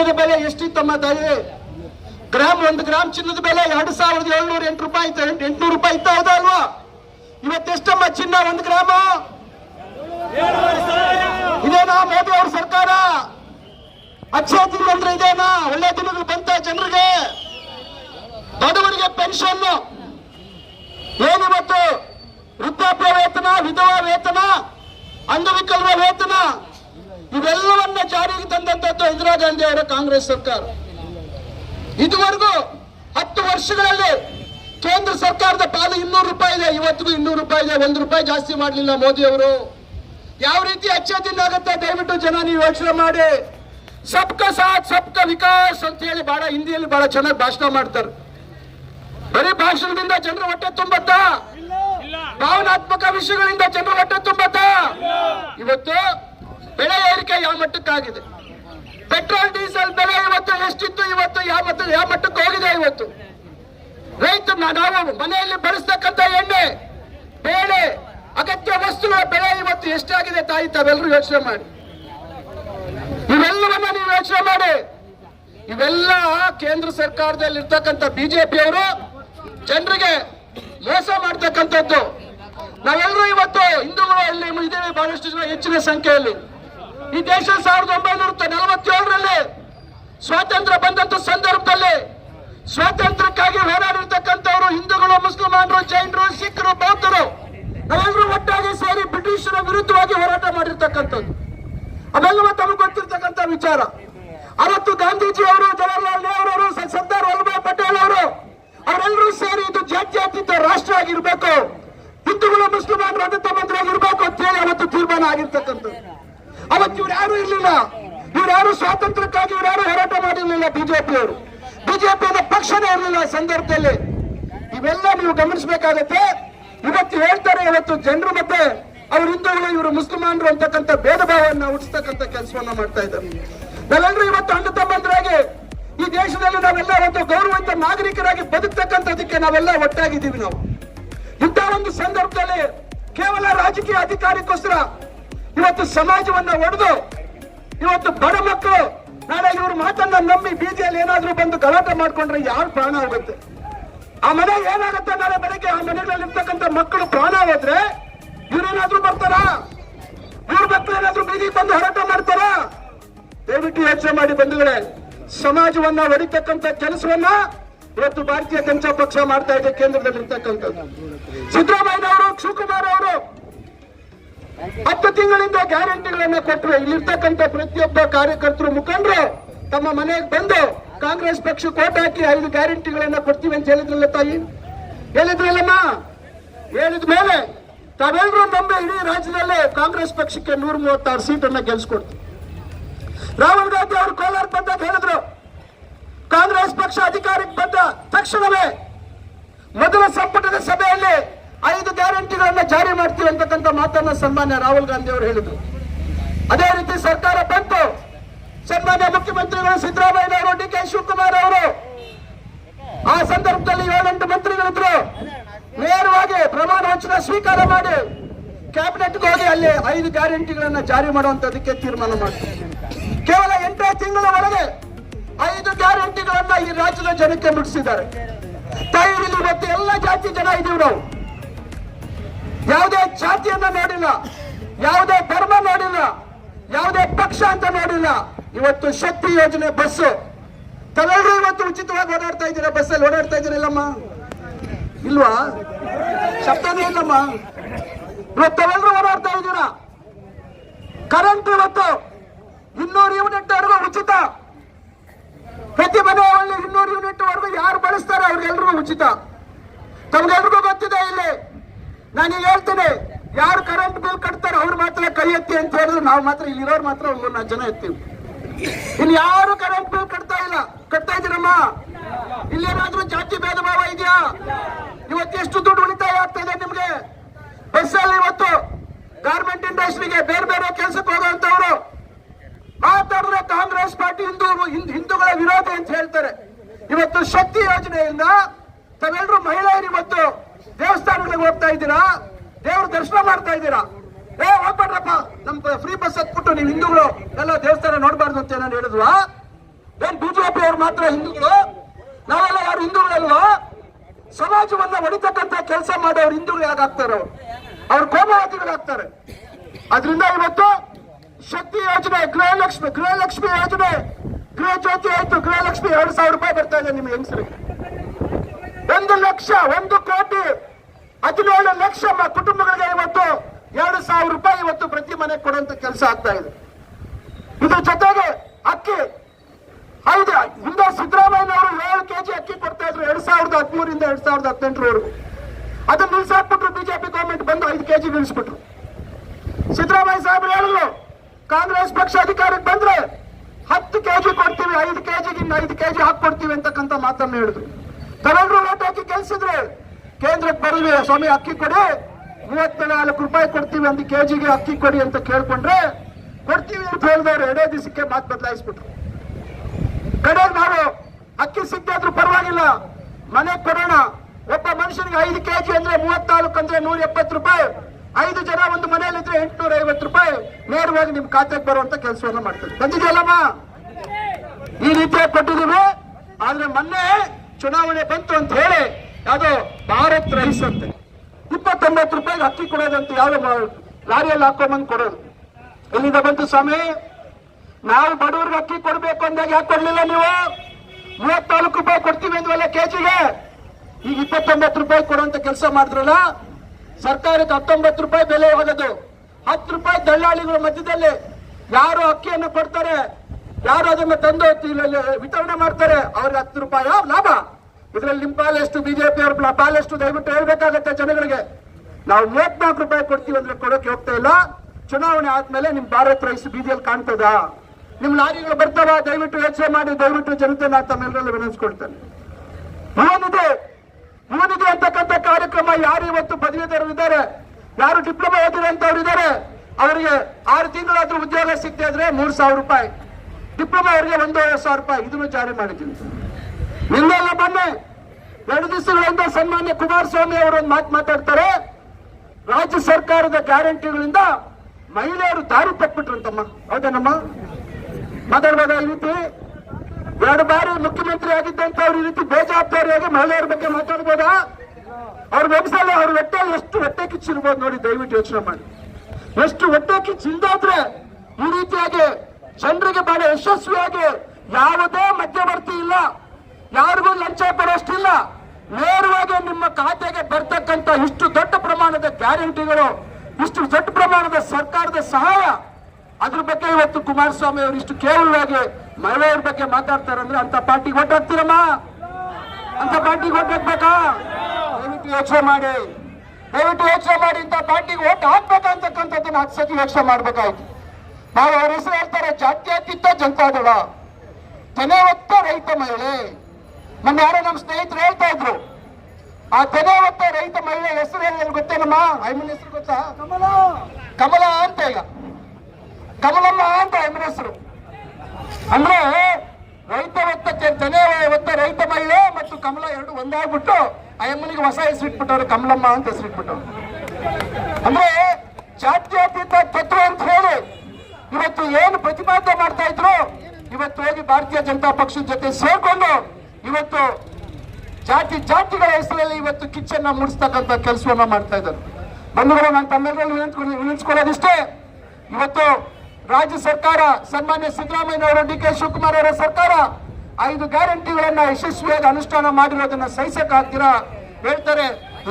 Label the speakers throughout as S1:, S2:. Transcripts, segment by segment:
S1: ಚಿನ್ನದ ಬೆಲೆ ಎಷ್ಟಿತ್ತಮ್ಮ ತಾಯಿ? ಗ್ರಾಮ್ ಒಂದು ಗ್ರಾಮ್ ಚಿನ್ನದ ಬೆಲೆ ಎರಡು ಸಾವಿರದ ಏಳ್ನೂರ ಎಂಟು ರೂಪಾಯಿ ಇತ್ತು. ಎಂಟು ಎಂಟ್ನೂರು ರೂಪಾಯಿ ಇತ್ತ ಹೌದಾ ಅಲ್ವಾ ಇವತ್ತೆಷ್ಟಮ್ಮ ಚಿನ್ನ ಒಂದು ಗ್ರಾಮ? ಇದೇನಾ ಮೋದಿ ಅವ್ರ ಸರ್ಕಾರ? ಅಚ್ಚೆ ಅಂದ್ರೆ ಇದೇನಾ? ಒಳ್ಳೆ ದಿನಗಳು ಬಂತ ಜನರಿಗೆ? ಬಡವರಿಗೆ ಪೆನ್ಷನ್. ಏನಿವತ್ತು ವೃದ್ಧಾಪ್ಯ ವೇತನ, ವಿಧವಾ ವೇತನ, ಅಂಗವಿಕಲರ ವೇತನ. ಇವೆಲ್ಲವನ್ನ ಜಾರಿಗೆ ತಂದಂತದ್ದು ಇಂದಿರಾ ಗಾಂಧಿ ಅವರ ಕಾಂಗ್ರೆಸ್ ಸರ್ಕಾರ. ಇದುವರೆಗೂ ಹತ್ತು ವರ್ಷಗಳಲ್ಲಿ ಕೇಂದ್ರ ಸರ್ಕಾರದ ಪಾಲು ಇನ್ನೂರು ರೂಪಾಯಿ ಇದೆ ಇವತ್ತಿಗೂ ಇನ್ನೂರು ರೂಪಾಯಿ ಇದೆ ಒಂದು ರೂಪಾಯಿ ಜಾಸ್ತಿ ಮಾಡಲಿಲ್ಲ ಮೋದಿ ಅವರು. ಯಾವ ರೀತಿ ಅಚ್ಚೇದಿನ ಆಗುತ್ತೆ ದಯವಿಟ್ಟು ಜನ ನೀವು ಯೋಚನೆ ಮಾಡಿ. ಸಬ್ಕ ಸಾಥ್ ಸಬ್ಕ ವಿಕಾಸ್ ಅಂತ ಹೇಳಿ ಬಹಳ ಹಿಂದಿಯಲ್ಲಿ ಬಹಳ ಚೆನ್ನಾಗಿ ಭಾಷಣ ಮಾಡ್ತಾರೆ. ಬರೀ ಭಾಷಣದಿಂದ ಜನರ ಹೊಟ್ಟೆ ತುಂಬತ್ತಾ? ಭಾವನಾತ್ಮಕ ವಿಷಯಗಳಿಂದ ಜನರ ಹೊಟ್ಟೆ ತುಂಬತ್ತಾ? ಇವತ್ತು ಬೆಳೆ ಏರಿಕೆ ಯಾವ ಮಟ್ಟಕ್ಕಾಗಿದೆ? ಪೆಟ್ರೋಲ್, ಡೀಸೆಲ್ ಬೆಲೆ ಇವತ್ತು ಎಷ್ಟಿತ್ತು, ಇವತ್ತು ಯಾವ ಮಟ್ಟ ಯಾವ ಮಟ್ಟಕ್ಕೆ ಹೋಗಿದೆ ಇವತ್ತು? ರೈತ ನಾವು ಮನೆಯಲ್ಲಿ ಬಳಸ್ತಕ್ಕಂಥ ಎಣ್ಣೆ, ಬೇಳೆ, ಅಗತ್ಯ ವಸ್ತುಗಳ ಬೆಲೆ ಇವತ್ತು ಎಷ್ಟಾಗಿದೆ ತಾಯಿ, ತಾವೆಲ್ಲರೂ ಯೋಚನೆ ಮಾಡಿ. ಇವೆಲ್ಲವನ್ನ ನೀವು ಯೋಚನೆ ಮಾಡಿ. ಇವೆಲ್ಲ ಕೇಂದ್ರ ಸರ್ಕಾರದಲ್ಲಿ ಇರ್ತಕ್ಕಂಥ ಬಿಜೆಪಿಯವರು ಜನರಿಗೆ ಮೋಸ ಮಾಡ್ತಕ್ಕಂಥದ್ದು. ನಾವೆಲ್ಲರೂ ಇವತ್ತು ಹಿಂದೂಗಳು ಅಲ್ಲಿ ಇದ್ದೇವೆ, ಬಹಳಷ್ಟು ಜನ ಹೆಚ್ಚಿನ ಸಂಖ್ಯೆಯಲ್ಲಿ. ಈ ದೇಶ ಸಾವಿರದ ಒಂಬೈನೂರ ನಲವತ್ತೇಳರಲ್ಲಿ ಸ್ವಾತಂತ್ರ್ಯ ಬಂದಂತ ಸಂದರ್ಭದಲ್ಲಿ ಸ್ವಾತಂತ್ರ್ಯಕ್ಕಾಗಿ ಹೋರಾಡಿರ್ತಕ್ಕಂಥವ್ರು ಹಿಂದೂಗಳು ಮುಸ್ಲಿಮಾನರು ಜೈನರು ಸಿಖ್ರು ಬೌದ್ಧರು, ನಾವೆಲ್ಲರೂ ಒಟ್ಟಾಗಿ ಸೇರಿ ಬ್ರಿಟಿಷರ ವಿರುದ್ಧವಾಗಿ ಹೋರಾಟ ಮಾಡಿರ್ತಕ್ಕಂಥದ್ದು. ಅವೆಲ್ಲವ ತಮಗೆ ಗೊತ್ತಿರ್ತಕ್ಕಂಥ ವಿಚಾರ. ಅವತ್ತು ಗಾಂಧೀಜಿ ಅವರು, ಜವಾಹರ್ಲಾಲ್ ನೆಹರು ಅವರು ಸರ್ದಾರ್ ವಲ್ಲಭಾಯ್ ಪಟೇಲ್ ಅವರು, ಅವರೆಲ್ಲರೂ ಸೇರಿ ಇದು ಜಾತ್ಯತೀತ ರಾಷ್ಟ್ರ ಆಗಿರ್ಬೇಕು. ಹಿಂದೂಗಳು ಮುಸಲ್ಮಾನರು ಅಣ್ಣ ತಮ್ಮಂದ್ರಾಗಿರ್ಬೇಕು ಅಂತ ಹೇಳಿ ಅವತ್ತು ತೀರ್ಮಾನ ಆಗಿರ್ತಕ್ಕಂಥದ್ದು. ಅವತ್ತು ಇವ್ರು ಯಾರು ಇರ್ಲಿಲ್ಲ. ಇವ್ರು ಯಾರು ಸ್ವಾತಂತ್ರ್ಯಕ್ಕಾಗಿ ಇವ್ರು ಯಾರು ಹೋರಾಟ ಮಾಡಿರ್ಲಿಲ್ಲ ಬಿಜೆಪಿಯವರು. ಬಿಜೆಪಿಯ ಪಕ್ಷನೇ ಇರಲಿಲ್ಲ ಸಂದರ್ಭದಲ್ಲಿ. ಇವೆಲ್ಲ ನೀವು ಗಮನಿಸಬೇಕಾಗತ್ತೆ. ಇವತ್ತು ಹೇಳ್ತಾರೆ, ಇವತ್ತು ಜನರು ಮತ್ತೆ ಅವ್ರ ಹಿಂದೂಗಳು ಇವರು ಮುಸಲ್ಮಾನರು ಅಂತಕ್ಕಂಥ ಭೇದ ಭಾವವನ್ನು ಹುಟ್ಟಿಸ್ತಕ್ಕಂಥ ಕೆಲಸವನ್ನ ಮಾಡ್ತಾ ಇದ್ದಾರೆ. ನಾವೆಲ್ಲರೂ ಇವತ್ತು ಅಣ್ಣ ತಮ್ಮಂದ್ರಾಗಿ ಈ ದೇಶದಲ್ಲಿ ನಾವೆಲ್ಲ ಒಂದು ಗೌರವಂತ ನಾಗರಿಕರಾಗಿ ಬದುಕ್ತಕ್ಕಂಥದಕ್ಕೆ ನಾವೆಲ್ಲ ಒಟ್ಟಾಗಿದ್ದೀವಿ ನಾವು. ಇಂಥ ಒಂದು ಸಂದರ್ಭದಲ್ಲಿ ಕೇವಲ ರಾಜಕೀಯ ಅಧಿಕಾರಕ್ಕೋಸ್ಕರ ಇವತ್ತು ಸಮಾಜವನ್ನ ಒಡೆದು, ಇವತ್ತು ಬಡ ಮಕ್ಕಳು, ನಾಳೆ ಇವ್ರ ಮಾತನ್ನ ನಂಬಿ ಬೀದಿಯಲ್ಲಿ ಏನಾದ್ರೂ ಬಂದು ಗಲಾಟೆ ಮಾಡ್ಕೊಂಡ್ರೆ ಯಾರು ಪ್ರಾಣ ಆಗುತ್ತೆ ಆ ಮನೆ ಏನಾಗುತ್ತೆ ನಾಳೆ ಬೆಳಿಗ್ಗೆ? ಆ ಮನೆಗಳಲ್ಲಿ ಇರ್ತಕ್ಕಂಥ ಮಕ್ಕಳು ಪ್ರಾಣ ಹೋದ್ರೆ ಇವ್ರೇನಾದ್ರೂ ಬರ್ತಾರಾ? ಇವ್ರ ಮಕ್ಕಳು ಏನಾದ್ರೂ ಬೀದಿಗೆ ಬಂದು ಹೋರಾಟ ಮಾಡ್ತಾರಾ? ದಯವಿಟ್ಟು ಯೋಚನೆ ಮಾಡಿ ಬಂಧುಗಳೇ, ಸಮಾಜವನ್ನ ಹೊಡಿತಕ್ಕಂಥ ಕೆಲಸವನ್ನ ಇವತ್ತು ಭಾರತೀಯ ಜನತಾ ಪಕ್ಷ ಮಾಡ್ತಾ ಇದೆ ಕೇಂದ್ರದಲ್ಲಿ ಇರ್ತಕ್ಕಂಥದ್ದು ಸಿದ್ದರಾಮಯ್ಯನವರು, ಶಿವಕುಮಾರ್ ಅವರು ಹತ್ತು ತಿಂಗಳಿಂದ ಗ್ಯಾರಂಟಿಗಳನ್ನ ಕೊಟ್ಟರು ಇಲ್ಲಿರ್ತಕ್ಕಂಥ ಪ್ರತಿಯೊಬ್ಬ ಕಾರ್ಯಕರ್ತರು ಮುಖಂಡರು ತಮ್ಮ ಮನೆಗೆ ಬಂದು ಕಾಂಗ್ರೆಸ್ ಪಕ್ಷ ಕೋಟ್ ಹಾಕಿ ಐದು ಗ್ಯಾರಂಟಿಗಳನ್ನ ಕೊಡ್ತೀವಿ ಅಂತ ಹೇಳಿದ್ರಲ್ಲ ತಾಯಿ? ಹೇಳಿದ್ರಲ್ಲಮ್ಮ? ಹೇಳಿದ ಮೇಲೆ ತಾವೆಲ್ಲರೂ ನಂಬಿ ಇಡೀ ರಾಜ್ಯದಲ್ಲೇ ಕಾಂಗ್ರೆಸ್ ಪಕ್ಷಕ್ಕೆ ನೂರ ಮೂವತ್ತಾರು ಸೀಟನ್ನ ಗೆಲ್ಸ್ಕೊಡ್ತೀವಿ. ರಾಹುಲ್ ಗಾಂಧಿ ಅವರು ಕೋಲಾರ ಬಂದಾಗ ಹೇಳಿದ್ರು, ಕಾಂಗ್ರೆಸ್ ಪಕ್ಷ ಅಧಿಕಾರಕ್ಕೆ ಬಂದ ತಕ್ಷಣವೇ ಮೊದಲ ಸಂಪುಟದ ಸಭೆಯಲ್ಲಿ ಐದು ಗ್ಯಾರಂಟಿಗಳನ್ನ ಜಾರಿ ಮಾಡ್ತೀವಿ ಅಂತಕ್ಕಂಥ ಮಾತನ್ನ ಸನ್ಮಾನ್ಯ ರಾಹುಲ್ ಗಾಂಧಿ ಅವರು ಹೇಳಿದ್ರು. ಅದೇ ರೀತಿ ಸರ್ಕಾರ ಬಂತು. ಸನ್ಮಾನ್ಯ ಮುಖ್ಯಮಂತ್ರಿಗಳು ಸಿದ್ದರಾಮಯ್ಯ ಡಿ ಕೆ ಶಿವಕುಮಾರ್ ಅವರು. ಆ ಸಂದರ್ಭದಲ್ಲಿ ಏಳೆಂಟು ಮಂತ್ರಿಗಳಿದ್ರು. ನೇರವಾಗಿ ಪ್ರಮಾಣ ವಚನ ಸ್ವೀಕಾರ ಮಾಡಿ ಕ್ಯಾಬಿನೆಟ್ಗೆ ಹೋಗಿ ಅಲ್ಲಿ ಐದು ಗ್ಯಾರಂಟಿಗಳನ್ನ ಜಾರಿ ಮಾಡುವಂತದಕ್ಕೆ ತೀರ್ಮಾನ ಮಾಡಿ ಕೇವಲ ಎಂಟೇ ತಿಂಗಳ ಒಳಗೆ ಐದು ಗ್ಯಾರಂಟಿಗಳನ್ನ ಈ ರಾಜ್ಯದ ಜನಕ್ಕೆ ಮುಟ್ಟಿಸಿದ್ದಾರೆ. ತಾಯಿ ಇವತ್ತು ಎಲ್ಲ ಜಾತಿ ಜನ ಇದೀವಿ ನಾವು. ಯಾವುದೇ ಜಾತಿಯನ್ನ ನೋಡಿಲ್ಲ, ಯಾವುದೇ ಧರ್ಮ ನೋಡಿಲ್ಲ, ಯಾವುದೇ ಪಕ್ಷ ಅಂತ ನೋಡಿಲ್ಲ. ಇವತ್ತು ಶಕ್ತಿ ಯೋಜನೆ ಬಸ್ ತಾವೆಲ್ಲರೂ ಇವತ್ತು ಉಚಿತವಾಗಿ ಓಡಾಡ್ತಾ ಇದ್ದೀರಾ ಬಸ್ಸಲ್ಲಿ? ಓಡಾಡ್ತಾ ಇದ್ದೀರಲ್ಲಮ್ಮ ಇಲ್ವಾ? ಶಬ್ದನೇ ಇಲ್ಲಮ್ಮ. ಇವತ್ತು ತಾವೆಲ್ಲರೂ ಓಡಾಡ್ತಾ ಇದ್ದೀರಾ? ಕರೆಂಟ್ ಇವತ್ತು ಇನ್ನೂರು ಯೂನಿಟ್ ವರೆಗೂ ಉಚಿತ. ಪ್ರತಿ ಮನೆಯಲ್ಲಿ ಇನ್ನೂರು ಯೂನಿಟ್ ವರೆಗೂ ಯಾರು ಬಳಸ್ತಾರೆ? ಅವ್ರಿಗೆಲ್ರಿಗೂ ಉಚಿತ. ತಮ್ಗೆಲ್ರಿಗೂ ಗೊತ್ತಿದೆ ಇಲ್ಲಿ. ನಾನು ಈಗ ಹೇಳ್ತೀನಿ, ಯಾರು ಕರೆಂಟ್ ಬಿಲ್ ಕಟ್ತಾರೆ ಅವ್ರು ಮಾತ್ರ ಕೈ ಎತ್ತಿ ಅಂತ ಹೇಳಿದ್ರು ನಾವು ಮಾತ್ರ ಇಲ್ಲಿರೋರು ಮಾತ್ರ ಒಂದು ನಾಲ್ಕು ಜನ ಎತ್ತೀವಿ. ಇಲ್ಲಿ ಯಾರು ಕರೆಂಟ್ ಬಿಲ್ ಕಟ್ತಾ ಇಲ್ಲ. ಕಟ್ತಾ ಇದ್ದೀರಮ್ಮ? ಇಲ್ಲೇನಾದ್ರೂ ಜಾತಿ ಭೇದ ಭಾವ ಇದೆಯಾ? ಇವತ್ತು ಎಷ್ಟು ದುಡ್ಡು ಉಳಿತಾಯ ಆಗ್ತಾ ಇದೆ ನಿಮ್ಗೆ? ಬಸ್ಸಲ್ಲಿ ಇವತ್ತು ಗಾರ್ಮೆಂಟ್ ಇಂಡಸ್ಟ್ರಿಗೆ ಬೇರೆ ಬೇರೆ ಕೆಲಸಕ್ಕೆ ಹೋಗುವಂತವ್ರು ಮಾತಾಡಿದ್ರೆ ಕಾಂಗ್ರೆಸ್ ಪಾರ್ಟಿ ಹಿಂದೂ, ಹಿಂದ್- ಹಿಂದೂಗಳ ವಿರೋಧ ಅಂತ ಹೇಳ್ತಾರೆ. ಇವತ್ತು ಶಕ್ತಿ ಯೋಜನೆಯಿಂದ ತಾವೆಲ್ಲರೂ ಮಹಿಳೆಯರು ಇವತ್ತು ದೇವಸ್ಥಾನಗಳಿಗೆ ಹೋಗ್ತಾ ಇದ್ದೀರಾ? ದೇವ್ರ ದರ್ಶನ ಮಾಡ್ತಾ ಇದ್ದೀರಾ? ಏ, ಹೋಗ್ಬೇಡ್ರಪ್ಪ. ನಮ್ ಫ್ರೀ ಬಸ್ ಹತ್ಬಿಟ್ಟು ನೀವು ಹಿಂದೂಗಳು ಎಲ್ಲ ದೇವಸ್ಥಾನ ನೋಡ್ಬಾರ್ದು ಅಂತ ನಾನು ಹೇಳಿದ್ವಾ? ಏನ್ ಬಿಜೆಪಿ ಅವ್ರು ಮಾತ್ರ ಹಿಂದೂಗಳು? ನಾವೆಲ್ಲ ಯಾರು ಹಿಂದೂಗಳಲ್ವಾ? ಸಮಾಜವನ್ನ ಹೊಡಿತಕ್ಕಂತ ಕೆಲಸ ಮಾಡೋರು ಹಿಂದೂಗಳು ಯಾಕಾಗ್ತಾರೆ? ಅವ್ರು ಅವ್ರು ಅದರಿಂದ ಇವತ್ತು ಶಕ್ತಿ ಯೋಜನೆ, ಗೃಹಲಕ್ಷ್ಮಿ ಗೃಹಲಕ್ಷ್ಮಿ ಯೋಜನೆ, ಗೃಹ ಜ್ಯೋತಿ ಆಯ್ತು, ಗೃಹಲಕ್ಷ್ಮಿ ಎರಡು ಸಾವಿರ ರೂಪಾಯಿ ಬರ್ತಾ ಇದೆ ನಿಮ್ಮ ಹೆಂಗಸರಿಗೆ. ಒಂದು ಲಕ್ಷ, ಒಂದು ಕೋಟಿ ಹದಿನೇಳು ಲಕ್ಷ ಕುಟುಂಬಗಳಿಗೆ ಇವತ್ತು ಎರಡು ಸಾವಿರ ರೂಪಾಯಿ ಇವತ್ತು ಪ್ರತಿ ಮನೆ ಕೊಡುವಂತ ಕೆಲಸ ಆಗ್ತಾ ಇದೆ. ಇದ್ರ ಜೊತೆಗೆ ಅಕ್ಕಿ, ಹೌದು ಹಿಂದೆ ಸಿದ್ದರಾಮಯ್ಯನವರು ಏಳು ಕೆಜಿ ಅಕ್ಕಿ ಕೊಡ್ತಾ ಇದ್ರು, ಎರಡ್ ಸಾವಿರದ ಹದಿಮೂರಿಂದ ಎರಡ್ ಸಾವಿರದ ಹದಿನೆಂಟರವರೆಗೂ. ಅದನ್ನ ನಿಲ್ಸಾಕ್ಬಿಟ್ರು ಬಿಜೆಪಿ ಗೌರ್ಮೆಂಟ್ ಬಂದು ಐದು ಕೆಜಿ ನಿಲ್ಲಿಸ್ಬಿಟ್ರು ಸಿದ್ದರಾಮಯ್ಯ ಸಾಹೇಬ್ರು ಹೇಳಿದ್ರು, ಕಾಂಗ್ರೆಸ್ ಪಕ್ಷ ಅಧಿಕಾರಕ್ಕೆ ಬಂದ್ರೆ ಹತ್ತು ಕೆಜಿ ಕೊಡ್ತೀವಿ, ಐದು ಕೆಜಿಗಿಂತ ಐದು ಕೆಜಿ ಹಾಕೊಡ್ತೀವಿ ಅಂತಕ್ಕಂಥ ಮಾತನ್ನು ಹೇಳಿದ್ರು. ತಗೊಂಡ್ರು ಓಟ್ ಹಾಕಿ ಕೆಲ್ಸಿದ್ರೆ ಕೇಂದ್ರಕ್ಕೆ ಬರೀವಿ ಸ್ವಾಮಿ, ಅಕ್ಕಿ ಕೊಡಿ. ಮೂವತ್ನಾಲ್ಕು ರೂಪಾಯಿ ಕೊಡ್ತೀವಿ ಒಂದು ಕೆಜಿಗೆ ಅಕ್ಕಿ ಕೊಡಿ ಅಂತ ಕೇಳ್ಕೊಂಡ್ರೆ ಕೊಡ್ತೀವಿ ಅಂತ ಹೇಳಿದವ್ರು ಎರಡೇ ದಿವಸಕ್ಕೆ ಮಾತು ಬದಲಾಯಿಸ್ಬಿಟ್ರು. ಕಡೆಗೆ ನಾವು ಅಕ್ಕಿ ಸಿಕ್ಕಾದ್ರೂ ಪರವಾಗಿಲ್ಲ. ಮನೆ ಕೊಡೋಣ. ಒಬ್ಬ ಮನುಷ್ಯನಿಗೆ ಐದು ಕೆಜಿ ಅಂದ್ರೆ ಮೂವತ್ನಾಲ್ಕು ಅಂದ್ರೆ ನೂರ ಎಪ್ಪತ್ತು ರೂಪಾಯಿ. ಐದು ಜನ ಒಂದು ಮನೆಯಲ್ಲಿದ್ರೆ ಎಂಟುನೂರ ಐವತ್ತು ರೂಪಾಯಿ. ನೇರವಾಗಿ ನಿಮ್ ಖಾತೆಗೆ ಬರುವಂತ ಕೆಲಸವನ್ನ ಮಾಡ್ತೀವಿ. ಬಂದಿದೆಯಲ್ಲಮ್ಮ? ಈ ರೀತಿಯಾಗಿ ಕೊಟ್ಟಿದ್ದೀವಿ. ಆದ್ರೆ ಮೊನ್ನೆ ಚುನಾವಣೆ ಬಂತು ಅಂತ ಹೇಳಿ ಯಾವ್ದೋ ಭಾರತ್ ರೈಸ್ ಅಂತೆ. ಇಪ್ಪತ್ತೊಂಬತ್ತು ರೂಪಾಯಿಗೆ ಅಕ್ಕಿ ಕೊಡೋದಂತ ಯಾವ ಲಾರಿಯಲ್ಲಿ ಹಾಕೊಂಬಂದು ಕೊಡೋದು. ಎಲ್ಲಿಂದ ಬಂತು ಸ್ವಾಮಿ? ನಾವು ಬಡವ್ರಿಗೆ ಅಕ್ಕಿ ಕೊಡಬೇಕು ಅಂದಾಗ ಯಾಕೆ ಕೊಡ್ಲಿಲ್ಲ ನೀವು? ಮೂವತ್ನಾಲ್ಕು ರೂಪಾಯಿ ಕೊಡ್ತೀವಿ ಅಂದ್ವಲ್ಲ ಕೆಜಿಗೆ. ಈಗ ಇಪ್ಪತ್ತೊಂಬತ್ತು ರೂಪಾಯಿ ಕೊಡುವಂತ ಕೆಲಸ ಮಾಡಿದ್ರಲ್ಲ, ಸರ್ಕಾರಕ್ಕೆ ಹತ್ತೊಂಬತ್ತು ರೂಪಾಯಿ ಬೆಲೆ ಹೋಗೋದು ಹತ್ತು ರೂಪಾಯಿ ದಲ್ಲಾಳಿಗಳ ಮಧ್ಯದಲ್ಲಿ ಯಾರು ಅಕ್ಕಿಯನ್ನು ಕೊಡ್ತಾರೆ? ಯಾರು ಅದನ್ನು ತಂದು ವಿತರಣೆ ಮಾಡ್ತಾರೆ? ಅವ್ರಿಗೆ ಹತ್ತು ರೂಪಾಯಿ ಲಾಭ. ಇದ್ರಲ್ಲಿ ನಿಮ್ ಪಾಲೆಷ್ಟು ಬಿಜೆಪಿ ಅವ್ರ ಪಾಲೆಷ್ಟು ದಯವಿಟ್ಟು ಹೇಳ್ಬೇಕಾಗತ್ತೆ ಜನಗಳಿಗೆ. ನಾವು ಮೂವತ್ನಾಲ್ಕು ರೂಪಾಯಿ ಕೊಡ್ತೀವಿ ಅಂದ್ರೆ ಕೊಡೋಕೆ ಹೋಗ್ತಾ ಇಲ್ಲ. ಚುನಾವಣೆ ಆದ್ಮೇಲೆ ನಿಮ್ ಭಾರತ್ ರೈಸ್ ಬೀದಿಯಲ್ಲಿ ಕಾಣ್ತದ. ನಿಮ್ ಲಾರಿಗಳು ಬರ್ತವ, ದಯವಿಟ್ಟು ಯೋಚನೆ ಮಾಡಿ, ದಯವಿಟ್ಟು ಜನತೆ ನಾ ತಮ್ಮೆಲ್ಲರಲ್ಲೂ ವಿನಂತಿಸ್ಕೊಳ್ತೇನೆ ಮೂನಿದೆ ಮೂನಿದೆ ಅಂತಕ್ಕಂಥ ಕಾರ್ಯಕ್ರಮ ಯಾರು ಇವತ್ತು ಪದವೀಧರರು ಇದ್ದಾರೆ? ಯಾರು ಡಿಪ್ಲೊಮಾ ಓದಿರುವಂತವ್ರು ಇದ್ದಾರೆ ಅವರಿಗೆ ಆರು ತಿಂಗಳಾದ್ರೂ ಉದ್ಯೋಗ ಸಿಗದೆ ಇದ್ರೆ ಮೂರ್ ಸಾವಿರ ರೂಪಾಯಿ. ಡಿಪ್ಲೊಮಾ ಅವರಿಗೆ ಒಂದೂವರೆ ಸಾವಿರ ರೂಪಾಯಿ. ಇದನ್ನು ಜಾರಿ ಮಾಡಿದ್ದೀನಿ. ನಿನ್ನೆಲ್ಲ ಬನ್ನಿ. ಎರಡು ದಿವಸಗಳಿಂದ ಸನ್ಮಾನ್ಯ ಕುಮಾರಸ್ವಾಮಿ ಅವರು ಒಂದು ಮಾತು ಮಾತಾಡ್ತಾರೆ. ರಾಜ್ಯ ಸರ್ಕಾರದ ಗ್ಯಾರಂಟಿಗಳಿಂದ ಮಹಿಳೆಯರು ದಾರಿ ತಪ್ಪಿಟ್ರಂತಮ್ಮ ಹೌದೇನಮ್ಮ? ಮಾತಾಡ್ಬೋದಾ ಈ ರೀತಿ ಎರಡು ಬಾರಿ ಮುಖ್ಯಮಂತ್ರಿ ಆಗಿದ್ದಂತವ್ರು ಈ ರೀತಿ ಬೇಜವಾಬ್ದಾರಿಯಾಗಿ ಮಹಿಳೆಯರ ಬಗ್ಗೆ ಮಾತಾಡ್ಬೋದಾ? ಅವ್ರ ವೆಬ್ಸೈಟ್ ಅವ್ರ ಹೊಟ್ಟೆ, ಎಷ್ಟು ಹೊಟ್ಟೆ ಕಿಚ್ಚಿರ್ಬೋದು ನೋಡಿ, ದಯವಿಟ್ಟು ಯೋಚನೆ ಮಾಡಿ. ಎಷ್ಟು ಹೊಟ್ಟೆ ಕಿಚ್ಚಿಲ್ದಾದ್ರೆ ಈ ರೀತಿಯಾಗಿ ಜನರಿಗೆ ಬಹಳ ಯಶಸ್ವಿಯಾಗಿ ಯಾವುದೇ ಮಧ್ಯವರ್ತಿ ಇಲ್ಲ. ಯಾರಿಗೂ ಲಂಚ ಕೊಡೋಷ್ಟಿಲ್ಲ. ನೇರವಾಗಿ ನಿಮ್ಮ ಖಾತೆಗೆ ಬರ್ತಕ್ಕಂತ ಇಷ್ಟು ದೊಡ್ಡ ಪ್ರಮಾಣದ ಗ್ಯಾರಂಟಿಗಳು, ಇಷ್ಟು ದೊಡ್ಡ ಪ್ರಮಾಣದ ಸರ್ಕಾರದ ಸಹಾಯ, ಅದ್ರ ಬಗ್ಗೆ ಇವತ್ತು ಕುಮಾರಸ್ವಾಮಿ ಅವರು ಇಷ್ಟು ಕೇವಲವಾಗಿ ಮಹಿಳೆಯರ ಬಗ್ಗೆ ಮಾತಾಡ್ತಾರೆ ಅಂದ್ರೆ ಅಂತ ಪಾರ್ಟಿಗೆ ಒಟ್ಟಾಗ್ತೀರಮ್ಮ ಅಂತ ಪಾರ್ಟಿಗೆ ಒಟ್ಟಾಗ್ಬೇಕಾ ದಯವಿಟ್ಟು ಯೋಚನೆ ಮಾಡಿ. ದಯವಿಟ್ಟು ಯೋಚನೆ ಮಾಡಿ, ಇಂಥ ಪಾರ್ಟಿಗೆ ಓಟ್ ಹಾಕ್ಬೇಕಂತಕ್ಕಂಥದ್ದನ್ನ ಹತ್ತು ಸತಿ ಯೋಚನೆ ಮಾಡ್ಬೇಕಾಯ್ತು. ನಾವು ಅವ್ರ ಹೆಸರು ಹೇಳ್ತಾರೆ, ಜಾತ್ಯತೀತ ಜನತಾದಳ ಹೊತ್ತ ರೈತ ಮಹಿಳೆ. ಮೊನ್ನೆ ಯಾರೋ ನಮ್ಮ ಸ್ನೇಹಿತರು ಹೇಳ್ತಾ ಇದ್ರು. ಆ ತೆನೆ ಹೊತ್ತ ರೈತ ಮಹಿಳೆ ಹೆಸರು ಹೇಳಿದ್ರೆ ಗೊತ್ತೇನಮ್ಮ? ಐಮನ್ ಹೆಸರು ಗೊತ್ತಾ? ಕಮಲ. ಕಮಲ ಅಂತ ಈಗ ಕಮಲಮ್ಮ ಅಂತ ಐಮನ್ ಹೆಸರು. ಅಂದ್ರೆ ರೈತ ಒತ್ತ ತೆನೆ ಹೊತ್ತ ರೈತ ಮಹಿಳೆ ಮತ್ತು ಕಮಲ ಎರಡು ಒಂದಾಗ್ಬಿಟ್ಟು ಆ ಅಮ್ಮನಿಗೆ ಹೊಸ ಹೆಸರು ಇಟ್ಬಿಟ್ಟವ್ರು ಕಮಲಮ್ಮ ಅಂತ ಹೆಸರು ಇಟ್ಬಿಟ್ಟವ್ರು. ಅಂದ್ರೆ ಜಾತ್ಯತೀತ ತತ್ವ ಅಂತ ಹೇಳಿ ಇವತ್ತು ಏನು ಪ್ರತಿಪಾದನೆ ಮಾಡ್ತಾ ಇದ್ರು ಇವತ್ತು ಹೋಗಿ ಭಾರತೀಯ ಜನತಾ ಪಕ್ಷದ ಜೊತೆ ಸೇರ್ಕೊಂಡು ಇವತ್ತು ಜಾತಿ ಜಾತಿಗಳ ಹೆಸರಲ್ಲಿ ಇವತ್ತು ಕಿಚ್ಚನ್ನ ಮುಡಿಸ್ತಕ್ಕಂಥ ಕೆಲಸವನ್ನ ಮಾಡ್ತಾ ಇದ್ದಾರೆ. ಬಂಧುಗಳು ನಾನು ವಿನಂತ್ಕೊಳ್ಳಿ ವಿನಂತಿಸ್ಕೊಳ್ಳೋದಿಷ್ಟೇ, ಇವತ್ತು ರಾಜ್ಯ ಸರ್ಕಾರ, ಸನ್ಮಾನ್ಯ ಸಿದ್ದರಾಮಯ್ಯನವರು, ಡಿ ಕೆ ಶಿವಕುಮಾರ್ ಅವರ ಸರ್ಕಾರ ಐದು ಗ್ಯಾರಂಟಿಗಳನ್ನ ಯಶಸ್ವಿಯಾಗಿ ಅನುಷ್ಠಾನ ಮಾಡಿರೋದನ್ನ ಸಹಿಸಕ್ ಆಗ್ತೀರಾ ಹೇಳ್ತಾರೆ.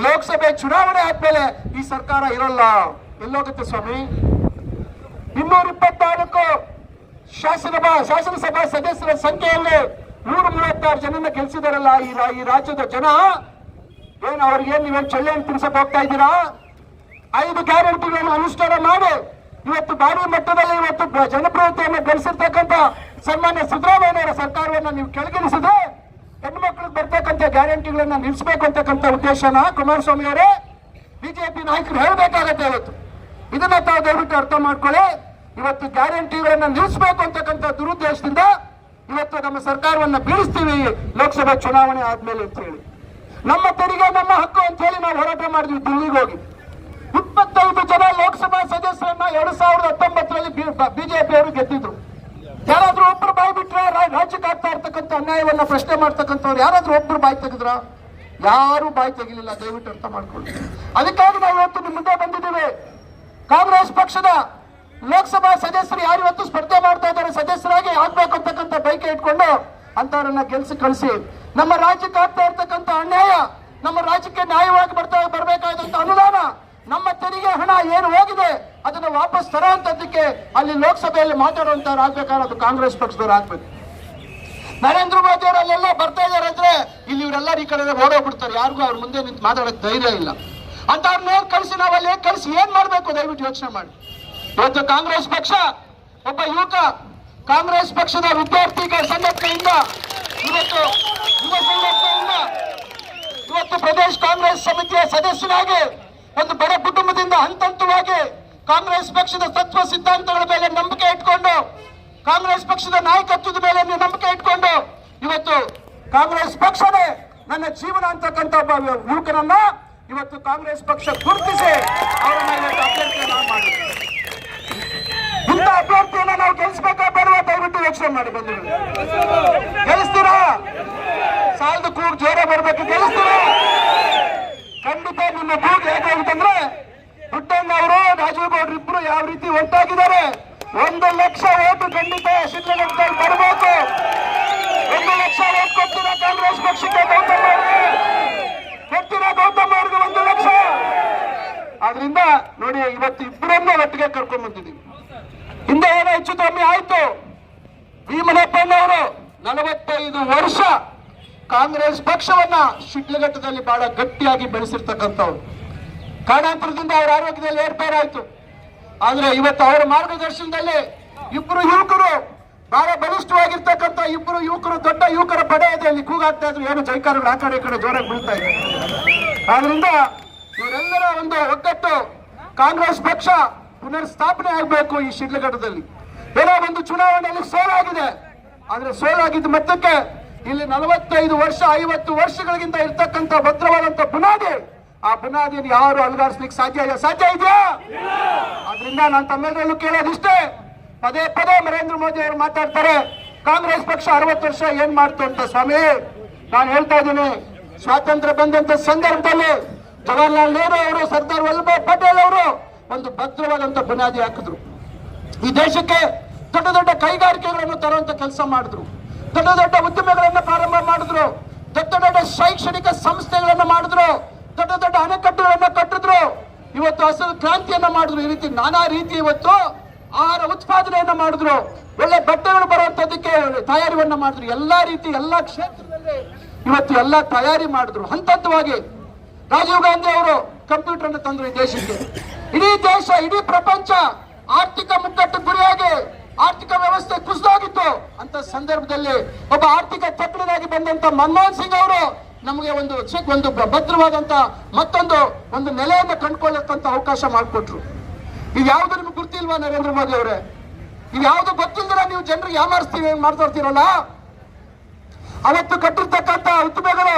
S1: ಲೋಕಸಭೆ ಚುನಾವಣೆ ಆದ್ಮೇಲೆ ಈ ಸರ್ಕಾರ ಇರಲ್ಲ. ಎಲ್ಲೋಗುತ್ತೆ ಸ್ವಾಮಿ? ಇನ್ನೂರ ಇಪ್ಪತ್ನಾಲ್ಕು ಶಾಸನಸಭಾ ಶಾಸನಸಭಾ ಸದಸ್ಯರ ಸಂಖ್ಯೆಯಲ್ಲಿ ನೂರ ಮೂವತ್ತಾರು ಜನನ ಗೆಲ್ಸಿದಾರಲ್ಲ ಈ ರಾಜ್ಯದ ಜನ? ಏನ್ ಅವ್ರಿಗೆ ನೀವೇನ್ ಚಳ್ಳೆಯನ್ನು ತಿನ್ಸಕ್ ಹೋಗ್ತಾ ಇದ್ದೀರಾ? ಐದು ಗ್ಯಾರಂಟಿಗಳನ್ನು ಅನುಷ್ಠಾನ ಮಾಡಿ. ಇವತ್ತು ಭಾರಿ ಮಟ್ಟದಲ್ಲಿ ಇವತ್ತು ಜನಪ್ರಿಯತೆಯನ್ನು ಗಳಿಸಿರ್ತಕ್ಕಂಥ ಸನ್ಮಾನ್ಯ ಸಿದ್ದರಾಮಯ್ಯನವರ ಸರ್ಕಾರವನ್ನ ನೀವು ಕೆಳಗಿಳಿಸಿದ್ರೆ ಹೆಣ್ಣು ಮಕ್ಕಳಿಗೆ ಬರ್ತಕ್ಕಂಥ ಗ್ಯಾರಂಟಿಗಳನ್ನ ನಿಲ್ಲಿಸಬೇಕು ಅಂತಕ್ಕಂಥ ಉದ್ದೇಶನ ಕುಮಾರಸ್ವಾಮಿ ಅವರೇ ಬಿಜೆಪಿ ನಾಯಕರು ಹೇಳಬೇಕಾಗತ್ತೆ ಇವತ್ತು. ಇದನ್ನ ತಾವು ದಯವಿಟ್ಟು ಅರ್ಥ ಮಾಡ್ಕೊಳ್ಳಿ. ಇವತ್ತು ಗ್ಯಾರಂಟಿಗಳನ್ನ ನಿಲ್ಲಿಸಬೇಕು ಅಂತಕ್ಕಂಥ ದುರುದ್ದೇಶದಿಂದ ಇವತ್ತು ನಮ್ಮ ಸರ್ಕಾರವನ್ನ ಬೀಳಿಸ್ತೀವಿ ಲೋಕಸಭಾ ಚುನಾವಣೆ ಆದ್ಮೇಲೆ ಅಂತ ಹೇಳಿ. ನಮ್ಮ ತೆರಿಗೆ, ನಮ್ಮ ಹಕ್ಕು ಅಂತ ಹೇಳಿ ನಾವು ಹೋರಾಟ ಮಾಡಿದ್ವಿ ದಿಲ್ಲಿಗೆ ಹೋಗಿ. ಇಪ್ಪತ್ತೈದು ಜನ ಲೋಕಸಭಾ ಸದಸ್ಯರನ್ನ ಎರಡ್ ಸಾವಿರದ ಹತ್ತೊಂಬತ್ತರಲ್ಲಿ ಬಿಜೆಪಿ ಅವರು ಗೆದ್ದಿದ್ರು. ಯಾರಾದ್ರೂ ಒಬ್ರು ಬಾಯಿ ಬಿಟ್ರೆ ರಾಜ್ಯಕ್ಕೆ ಆಗ್ತಾ ಇರ್ತಕ್ಕಂಥ ಅನ್ಯಾಯವನ್ನ ಪ್ರಶ್ನೆ ಮಾಡ್ತಕ್ಕಂಥವ್ರು ಯಾರಾದ್ರೂ ಒಬ್ರು ಬಾಯಿ ತೆಗೆದ್ರ? ಯಾರು ಬಾಯಿ ತೆಗಿಲಿಲ್ಲ, ದಯವಿಟ್ಟು ಅರ್ಥ ಮಾಡ್ಕೊಳ್ಳಿ. ಅದಕ್ಕಾಗಿ ನಾವು ಇವತ್ತು ಮುಂದೆ ಬಂದಿದ್ದೇವೆ. ಕಾಂಗ್ರೆಸ್ ಪಕ್ಷದ ಲೋಕಸಭಾ ಸದಸ್ಯರು ಯಾರು ಇವತ್ತು ಸ್ಪರ್ಧೆ ಮಾಡ್ತಾ ಇದ್ದಾರೆ, ಸದಸ್ಯರಾಗಿ ಆಗ್ಬೇಕು ಅಂತಕ್ಕಂಥ ಬೈಕೆ ಇಟ್ಕೊಂಡು ಅಂತವರನ್ನ ಗೆಲ್ಸಿ ಕಳಿಸಿ. ನಮ್ಮ ರಾಜ್ಯಕ್ಕೆ ಆಗ್ತಾ ಇರ್ತಕ್ಕಂಥ ಅನ್ಯಾಯ, ನಮ್ಮ ರಾಜ್ಯಕ್ಕೆ ನ್ಯಾಯವಾಗಿ ಬರ್ತಾ ಬರಬೇಕಾದಂತ ಅನುದಾನ, ನಮ್ಮ ತೆರಿಗೆ ಹಣ ಏನು ಹೋಗಿದೆ ಅದನ್ನ ವಾಪಸ್ ತರೋಂಥದ್ದಕ್ಕೆ ಅಲ್ಲಿ ಲೋಕಸಭೆಯಲ್ಲಿ ಮಾತಾಡುವಂತವ್ರು ಆಗ್ಬೇಕಾದ್ರೆ ಅದು ಕಾಂಗ್ರೆಸ್ ಪಕ್ಷದವ್ರು ಆಗ್ಬೇಕು. ನರೇಂದ್ರ ಮೋದಿ ಅವರು ಅಲ್ಲೆಲ್ಲ ಬರ್ತಾ ಇದಾರೆ ಅಂದ್ರೆ ಇಲ್ಲಿ ಇವರೆಲ್ಲರೂ ಈ ಕಡೆ ಓಡೋಗ್ಬಿಡ್ತಾರೆ. ಯಾರಿಗೂ ಅವ್ರ ಮುಂದೆ ನಿಂತು ಮಾತಾಡಕ್ ಧೈರ್ಯ ಇಲ್ಲ. ಅಂತ ಅವ್ರನ್ನ ಕಳಿಸಿ ನಾವು ಅಲ್ಲಿ ಕಳಿಸಿ? ಏನ್ ಮಾಡ್ಬೇಕು? ದಯವಿಟ್ಟು ಯೋಚನೆ ಮಾಡಿ. ಇವತ್ತು ಕಾಂಗ್ರೆಸ್ ಪಕ್ಷ, ಒಬ್ಬ ಯುವಕ ಕಾಂಗ್ರೆಸ್ ಪಕ್ಷದ ವಿದ್ಯಾರ್ಥಿಗಳ ಸಂಘಟನೆಯಿಂದ ಇವತ್ತು ಯುವ ಸಂಘಟನೆಯಿಂದ ಇವತ್ತು ಪ್ರದೇಶ್ ಕಾಂಗ್ರೆಸ್ ಸಮಿತಿಯ ಸದಸ್ಯನಾಗಿ ಒಂದು ಬಡ ಕುಟುಂಬದಿಂದ ಹಂತ ಹಂತವಾಗಿ ಕಾಂಗ್ರೆಸ್ ಪಕ್ಷದ ತತ್ವ ಸಿದ್ಧಾಂತಗಳ ಮೇಲೆ ನಂಬಿಕೆ ಇಟ್ಕೊಂಡು, ಕಾಂಗ್ರೆಸ್ ಪಕ್ಷದ ನಾಯಕತ್ವದ ಮೇಲೆ ನಂಬಿಕೆ ಇಟ್ಕೊಂಡು ಇವತ್ತು ಕಾಂಗ್ರೆಸ್ ಪಕ್ಷವೇ ನನ್ನ ಜೀವನ ಅಂತಕ್ಕಂಥ ಒಬ್ಬ ಯುವಕನನ್ನ ಇವತ್ತು ಕಾಂಗ್ರೆಸ್ ಪಕ್ಷ ಗುರುತಿಸಿ ಅವರನ್ನ ಮಾಡಿ ಗೆಲ್ಲಿಸ್ತೀರಾ? ಸಾಲದ ಕೂಗ್ ಜೋರ ಬರ್ಬೇಕು, ಗೆಲ್ಲಿಸ್ತೀರಾ? ಖಂಡಿತ ನಿಮ್ಮ ಕೂಗ್ ಹೇಗಾಗುತ್ತಂದ್ರೆ ಪುಟ್ಟಣ್ಣ ಅವರು, ರಾಜೀವ್ ಇಬ್ರು ಯಾವ ರೀತಿ ಒಟ್ಟಾಗಿದ್ದಾರೆ? ಒಂದು ಲಕ್ಷ ಓಟು ಖಂಡಿತ ಶಿಡ್ಲಘಟ್ಟದಲ್ಲಿ ಬರಬೇಕು ಒಂದು ಲಕ್ಷ ಓಟ್ ಕೊಡ್ತೀರಾ ಕಾಂಗ್ರೆಸ್ ಪಕ್ಷಕ್ಕೆ ಗೌತಮ್ ಅವ್ರಿಗೆ? ಕೊಡ್ತೀರಾ ಗೌತಮ್ ಅವ್ರಿಗೆ ಒಂದು ಲಕ್ಷ? ಆದ್ರಿಂದ ನೋಡಿ, ಇವತ್ತು ಇಬ್ಬರನ್ನ ಒಟ್ಟಿಗೆ ಕರ್ಕೊಂಡ್ ಬಂದಿದ್ದೀವಿ. ಹಿಂದೆ ಏನೋ ಹೆಚ್ಚು ಕಮ್ಮಿ ಆಯ್ತು. ಭೀಮನಪ್ಪನವರು ನಲವತ್ತೈದು ವರ್ಷ ಕಾಂಗ್ರೆಸ್ ಪಕ್ಷವನ್ನ ಶಿಡ್ಲಘಟ್ಟದಲ್ಲಿ ಬಹಳ ಗಟ್ಟಿಯಾಗಿ ಬೆಳೆಸಿರ್ತಕ್ಕಂಥವ್ರು. ಕಾರಣಾಂತರದಿಂದ ಅವರ ಆರೋಗ್ಯದಲ್ಲಿ ಏರ್ಪಾಡಾಯ್ತು. ಆದ್ರೆ ಇವತ್ತು ಅವರ ಮಾರ್ಗದರ್ಶನದಲ್ಲಿ ಇಬ್ಬರು ಯುವಕರು ಬಹಳ ಬಲಿಷ್ಠವಾಗಿರ್ತಕ್ಕಂಥ ಇಬ್ಬರು ಯುವಕರು, ದೊಡ್ಡ ಯುವಕರ ಪಡೆ ಇದೆ ಅಲ್ಲಿ ಕೂಗಾಗ್ತಾ ಇದ್ರು. ಏನು ಜೈಕಾರಗಳು ಆ ಕಡೆ ಈ ಕಡೆ ಜೋರಾಗಿ ಬೀಳ್ತಾ ಇದೆ. ಆದ್ರಿಂದ ಇವರೆಲ್ಲರ ಒಂದು ಒಗ್ಗಟ್ಟು ಕಾಂಗ್ರೆಸ್ ಪಕ್ಷ ಪುನರ್ ಸ್ಥಾಪನೆ ಆಗಬೇಕು ಈ ಶಿಡ್ಲಘಟ್ಟದಲ್ಲಿ ಒಂದು ಚುನಾವಣೆಯಲ್ಲಿ ಸೋಲಾಗಿದೆ. ಆದ್ರೆ ಸೋಲಾಗಿದ್ದ ಮತ್ತಕ್ಕೆ ಇಲ್ಲಿ ನಲವತ್ತೈದು ವರ್ಷ, ಐವತ್ತು ವರ್ಷಗಳಿಗಿಂತ ಇರ್ತಕ್ಕಂಥ ಭದ್ರವಾದಂತ ಬುನಾದಿ, ಆ ಬುನಾದಿಯನ್ನು ಯಾರು ಅಲುಗಾಡಿಸ್ಲಿಕ್ಕೆ ಸಾಧ್ಯ ಇದೆ ಸಾಧ್ಯ ಇದೆಯಾ? ಅದರಿಂದ ನಾನು ತಮ್ಮೆಲ್ಲರಲ್ಲೂ ಕೇಳೋದಿಷ್ಟೇ, ಪದೇ ಪದೇ ನರೇಂದ್ರ ಮೋದಿ ಅವರು ಮಾತಾಡ್ತಾರೆ, ಕಾಂಗ್ರೆಸ್ ಪಕ್ಷ ಅರವತ್ತು ವರ್ಷ ಏನ್ ಮಾಡ್ತು ಅಂತ ಸ್ವಾಮಿ? ನಾನು ಹೇಳ್ತಾ ಇದ್ದೀನಿ, ಸ್ವಾತಂತ್ರ್ಯ ಬಂದಂತ ಸಂದರ್ಭದಲ್ಲಿ ಜವಾಹರ್ಲಾಲ್ ನೆಹರು ಅವರು, ಸರ್ದಾರ್ ವಲ್ಲಭಾಯ್ ಪಟೇಲ್ ಅವರು ಒಂದು ಭದ್ರವಾದಂತ ಬುನಾದಿ ಹಾಕಿದ್ರು. ಈ ದೇಶಕ್ಕೆ ದೊಡ್ಡ ದೊಡ್ಡ ಕೈಗಾರಿಕೆಗಳನ್ನು ತರುವಂತ ಕೆಲಸ ಮಾಡಿದ್ರು. ದೊಡ್ಡ ದೊಡ್ಡ ಉದ್ಯಮಗಳನ್ನು ಪ್ರಾರಂಭ ಮಾಡಿದ್ರು. ದೊಡ್ಡ ದೊಡ್ಡ ಶೈಕ್ಷಣಿಕ ಸಂಸ್ಥೆಗಳನ್ನು ಮಾಡಿದ್ರು. ದೊಡ್ಡ ದೊಡ್ಡ ಅಣೆಕಟ್ಟುಗಳನ್ನ ಕಟ್ಟಿದ್ರು. ಇವತ್ತು ಹಸಿರು ಕ್ರಾಂತಿಯನ್ನ ಮಾಡಿದ್ರು. ಈ ರೀತಿ ನಾನಾ ರೀತಿ ಇವತ್ತು ಆಹಾರ ಉತ್ಪಾದನೆಯನ್ನ ಮಾಡಿದ್ರು. ಒಳ್ಳೆ ಬಟ್ಟೆಗಳು ಬರುವಂತದಕ್ಕೆ ತಯಾರಿವನ್ನ ಮಾಡಿದ್ರು. ಎಲ್ಲಾ ರೀತಿ ಎಲ್ಲಾ ಕ್ಷೇತ್ರದಲ್ಲಿ ಇವತ್ತು ಎಲ್ಲಾ ತಯಾರಿ ಮಾಡಿದ್ರು. ಹಂತ ಹಂತವಾಗಿ ರಾಜೀವ್ ಗಾಂಧಿ ಅವರು ಕಂಪ್ಯೂಟರ್ ತಂದ್ರು ಈ ದೇಶಕ್ಕೆ. ಇಡೀ ದೇಶ, ಇಡೀ ಪ್ರಪಂಚ ಆರ್ಥಿಕ ಮುಗ್ಗಟ್ಟು ಗುರಿಯಾಗಿ, ಆರ್ಥಿಕ ವ್ಯವಸ್ಥೆ ಕುಸಿದೋಗಿತ್ತು. ಅಂತ ಸಂದರ್ಭದಲ್ಲಿ ಒಬ್ಬ ಆರ್ಥಿಕ ತಜ್ಞರಾಗಿ ಬಂದಂತ ಮನಮೋಹನ್ ಸಿಂಗ್ ಅವರು ನಮಗೆ ಒಂದು ಚೆಕ್, ಒಂದು ಭದ್ರವಾದಂತ ಮತ್ತೊಂದು ಒಂದು ನೆಲೆಯನ್ನು ಕಂಡುಕೊಳ್ಳಕ್ಕಂತ ಅವಕಾಶ ಮಾಡಿಕೊಟ್ರು. ಇದು ಯಾವ್ದು ನಿಮ್ಗೆ ಗೊತ್ತಿಲ್ವಾ ನರೇಂದ್ರ ಮೋದಿ ಅವರೇ? ಇದು ಯಾವ್ದು ಗೊತ್ತಿಲ್ದಿರ ನೀವು ಜನರಿಗೆ ಯಾಮಾರಿಸ್ತೀವಿ ಮಾಡ್ತಾ ಇರ್ತೀರಲ್ಲ? ಅವತ್ತು ಕಟ್ಟಿರ್ತಕ್ಕಂತ ಉದ್ಯಮಗಳು,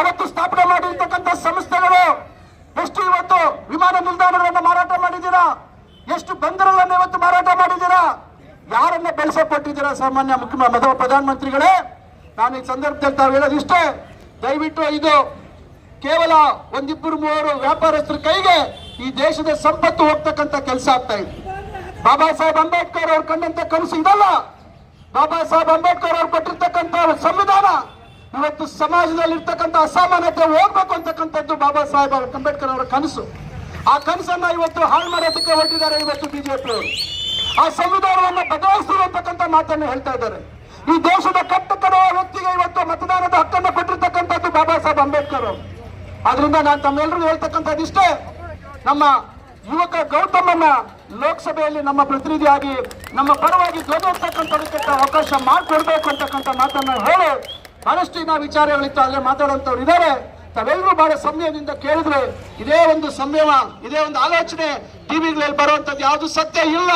S1: ಅವತ್ತು ಸ್ಥಾಪನೆ ಮಾಡಿರ್ತಕ್ಕಂಥ ಸಂಸ್ಥೆಗಳು, ಎಷ್ಟು ಇವತ್ತು ವಿಮಾನ ನಿಲ್ದಾಣಗಳನ್ನು ಮಾರಾಟ ಮಾಡಿದ್ದೀರಾ? ಎಷ್ಟು ಬಂದರುಗಳನ್ನ ಇವತ್ತು ಮಾರಾಟ ಮಾಡಿದ್ದೀರಾ? ಯಾರನ್ನ ಬೆಳೆಸ ಕೊಟ್ಟಿದ್ದೀರಾ ಸಾಮಾನ್ಯ ಮುಖ್ಯ ಮೊದಲ ಪ್ರಧಾನಮಂತ್ರಿಗಳೇ? ನಾನು ಈ ಸಂದರ್ಭದಲ್ಲಿ ತಾವು ಹೇಳೋದು ಇಷ್ಟೇ. ದಯವಿಟ್ಟು ಇದು ಕೇವಲ ಒಂದಿಬ್ಬರು ಮೂವರು ವ್ಯಾಪಾರಸ್ಥರ ಕೈಗೆ ಈ ದೇಶದ ಸಂಪತ್ತು ಹೋಗ್ತಕ್ಕಂಥ ಕೆಲಸ ಆಗ್ತಾ ಇದೆ. ಬಾಬಾ ಸಾಹೇಬ್ ಅಂಬೇಡ್ಕರ್ ಅವ್ರು ಕಂಡಂತ ಕನಸು ಇದಲ್ಲ. ಬಾಬಾ ಸಾಹೇಬ್ ಅಂಬೇಡ್ಕರ್ ಅವ್ರು ಕೊಟ್ಟಿರ್ತಕ್ಕಂಥ ಸಂವಿಧಾನ, ಇವತ್ತು ಸಮಾಜದಲ್ಲಿ ಇರ್ತಕ್ಕಂಥ ಅಸಮಾನತೆ ಹೋಗ್ಬೇಕು ಅಂತಕ್ಕಂಥದ್ದು ಬಾಬಾ ಸಾಹೇಬ್ ಅಂಬೇಡ್ಕರ್ ಅವರ ಕನಸು. ಆ ಕನಸನ್ನ ಇವತ್ತು ಹಾಳು ಮಾಡೋದಕ್ಕೆ ಹೊರಟಿದ್ದಾರೆ ಇವತ್ತು ಬಿಜೆಪಿ ಅವರು. ಆ ಸಂವಿಧಾನವನ್ನು ಅಂತಕ್ಕಂಥ ಮಾತನ್ನು ಹೇಳ್ತಾ ಇದ್ದಾರೆ. ಈ ದೇಶದ ಕಟ್ಟ ವ್ಯಕ್ತಿಗೆ ಇವತ್ತು ಮತದಾನದ ಹಕ್ಕನ್ನು ಕೊಟ್ಟಿರ್ತಕ್ಕಂಥದ್ದು ಬಾಬಾ ಸಾಹೇಬ್ ಅಂಬೇಡ್ಕರ್ ಅವರು. ಆದ್ರಿಂದ ನಾನು ತಮ್ಮೆಲ್ಲರಿಗೂ ಹೇಳ್ತಕ್ಕಂಥದ್ದು ಇಷ್ಟೇ. ನಮ್ಮ ಯುವಕ ಗೌತಮನ್ನ ಲೋಕಸಭೆಯಲ್ಲಿ ನಮ್ಮ ಪ್ರತಿನಿಧಿಯಾಗಿ, ನಮ್ಮ ಪರವಾಗಿ ಎತ್ತಕ್ಕಂಥದಕ್ಕೆ ಅವಕಾಶ ಮಾಡಿಕೊಡ್ಬೇಕು ಅಂತಕ್ಕಂಥ ಮಾತನ್ನ ಹೇಳಿ ಬಹಳಷ್ಟು ವಿಚಾರಗಳಿತ್ತು, ಅಲ್ಲೇ ಮಾತಾಡುವಂತವ್ರು ಇದ್ದಾರೆ. ತಾವೆಲ್ಲರೂ ಬಹಳ ಸಂಯಮದಿಂದ ಕೇಳಿದ್ರೆ ಇದೇ ಒಂದು ಸಂಯಮ, ಇದೇ ಒಂದು ಆಲೋಚನೆ ಟಿವಿಗಳಲ್ಲಿ ಬರುವಂತದ್ದು ಯಾವುದು ಸತ್ಯ ಇಲ್ಲ.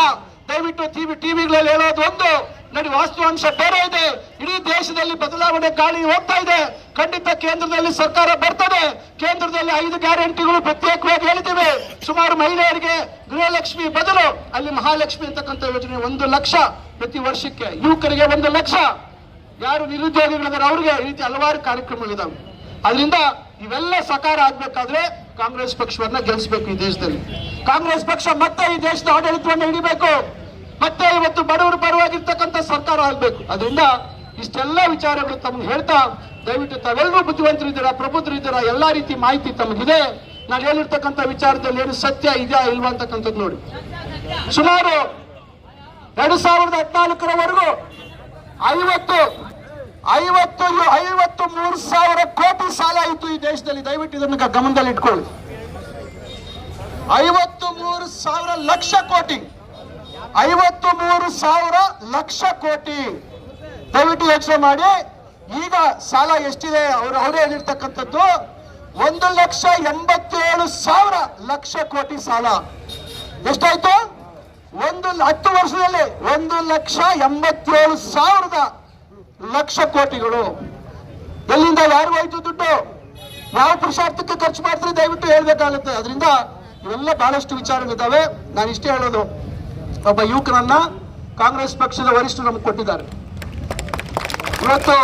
S1: ದಯವಿಟ್ಟು ಟಿವಿ, ಟಿವಿಗಳಲ್ಲಿ ಹೇಳೋದು ಒಂದು. ನಡಿ, ವಾಸ್ತವಾಂಶ ಬೇರೆ ಇದೆ. ಇಡೀ ದೇಶದಲ್ಲಿ ಬದಲಾವಣೆ ಗಾಳಿ ಹೋಗ್ತಾ ಇದೆ. ಖಂಡಿತ ಕೇಂದ್ರದಲ್ಲಿ ಸರ್ಕಾರ ಬರ್ತದೆ. ಕೇಂದ್ರದಲ್ಲಿ ಐದು ಗ್ಯಾರಂಟಿಗಳು ಪ್ರತ್ಯೇಕವಾಗಿ ಹೇಳಿದ್ದೇವೆ ಸುಮಾರು ಮಹಿಳೆಯರಿಗೆ ಗೃಹಲಕ್ಷ್ಮಿ ಬದಲು ಅಲ್ಲಿ ಮಹಾಲಕ್ಷ್ಮಿ ಅಂತಕ್ಕಂಥ ಯೋಜನೆ ಒಂದು ಲಕ್ಷ ಪ್ರತಿ ವರ್ಷಕ್ಕೆ, ಯುವಕರಿಗೆ ಒಂದು ಲಕ್ಷ. ಯಾರು ನಿರುದ್ಯೋಗಿಗಳಿದ್ದಾರೆ ಅವ್ರಿಗೆ ಈ ರೀತಿ ಹಲವಾರು ಕಾರ್ಯಕ್ರಮಗಳಿದಾವೆ. ಅದರಿಂದ ಇವೆಲ್ಲ ಸಕಾರ ಆಗ್ಬೇಕಾದ್ರೆ ಕಾಂಗ್ರೆಸ್ ಪಕ್ಷವನ್ನ ಗೆಲ್ಲಿಸಬೇಕು ಈ ದೇಶದಲ್ಲಿ. ಕಾಂಗ್ರೆಸ್ ಪಕ್ಷ ಮತ್ತೆ ಈ ದೇಶದ ಆಡಳಿತವನ್ನು ಹಿಡಿಬೇಕು. ಮತ್ತೆ ಇವತ್ತು ಬಡವರು ಪರವಾಗಿರ್ತಕ್ಕಂಥ ಸರ್ಕಾರ ಆಗ್ಬೇಕು. ಅದರಿಂದ ಇಷ್ಟೆಲ್ಲ ವಿಚಾರಗಳು ತಮ್ಗೆ ಹೇಳ್ತಾ, ದಯವಿಟ್ಟು ತಾವೆಲ್ಲರೂ ಬುದ್ಧಿವಂತರಿದ್ದೀರಾ, ಪ್ರಬುದ್ಧರಿದ್ದೀರಾ, ಎಲ್ಲಾ ರೀತಿ ಮಾಹಿತಿ ತಮಗಿದೆ. ನಾನು ಹೇಳಿರ್ತಕ್ಕಂಥ ವಿಚಾರದಲ್ಲಿ ಏನು ಸತ್ಯ ಇದೆಯಾ ಇಲ್ವಾ ಅಂತಕ್ಕಂಥದ್ದು ನೋಡಿ. ಸುಮಾರು ಎರಡು ಸಾವಿರದ ಹದಿನಾಲ್ಕರವರೆಗೂ ಐವತ್ತು ಐವತ್ತು ಐವತ್ತು ಮೂರು ಸಾವಿರ ಕೋಟಿ ಸಾಲ ಇತ್ತು ಈ ದೇಶದಲ್ಲಿ. ದಯವಿಟ್ಟು ಇದನ್ನು ಗಮನದಲ್ಲಿ ಇಟ್ಕೊಳ್ಳಿ. ಐವತ್ತು ಮೂರು ಸಾವಿರ ಲಕ್ಷ ಕೋಟಿ. ಐವತ್ತು ಮೂರು ಸಾವಿರ ಲಕ್ಷ ಕೋಟಿ. ದಯವಿಟ್ಟು ಯೋಚನೆ ಮಾಡಿ. ಈಗ ಸಾಲ ಎಷ್ಟಿದೆ? ಅವರು, ಅವರೇ ಹೇಳಿರ್ತಕ್ಕಂಥದ್ದು ಒಂದು ಲಕ್ಷ ಎಂಬತ್ತೇಳು ಸಾವಿರ ಲಕ್ಷ ಕೋಟಿ ಸಾಲ. ಎಷ್ಟಾಯ್ತು? ಒಂದು ಹತ್ತು ವರ್ಷದಲ್ಲಿ ಒಂದು ಲಕ್ಷ ಎಂಬತ್ತೇಳು ಸಾವಿರದ ಲಕ್ಷ ಕೋಟಿಗಳು. ಎಲ್ಲಿಂದ ಯಾರು ಹೋಯ್ತು ದುಡ್ಡು? ಯಾವ ಪುರುಷಾರ್ಥಕ್ಕೆ ಖರ್ಚು ಮಾಡ್ತಾರೆ, ದಯವಿಟ್ಟು ಹೇಳ್ಬೇಕಾಗುತ್ತೆ. ಅದರಿಂದ ಇವೆಲ್ಲ ಬಹಳಷ್ಟು ವಿಚಾರಗಳಿದ್ದಾವೆ. ನಾನು ಇಷ್ಟೇ ಹೇಳೋದು, ಒಬ್ಬ ಯುವಕನನ್ನ ಕಾಂಗ್ರೆಸ್ ಪಕ್ಷದ ವರಿಷ್ಠರು ನಮ್ಗೆ ಕೊಟ್ಟಿದ್ದಾರೆ. ಇವತ್ತು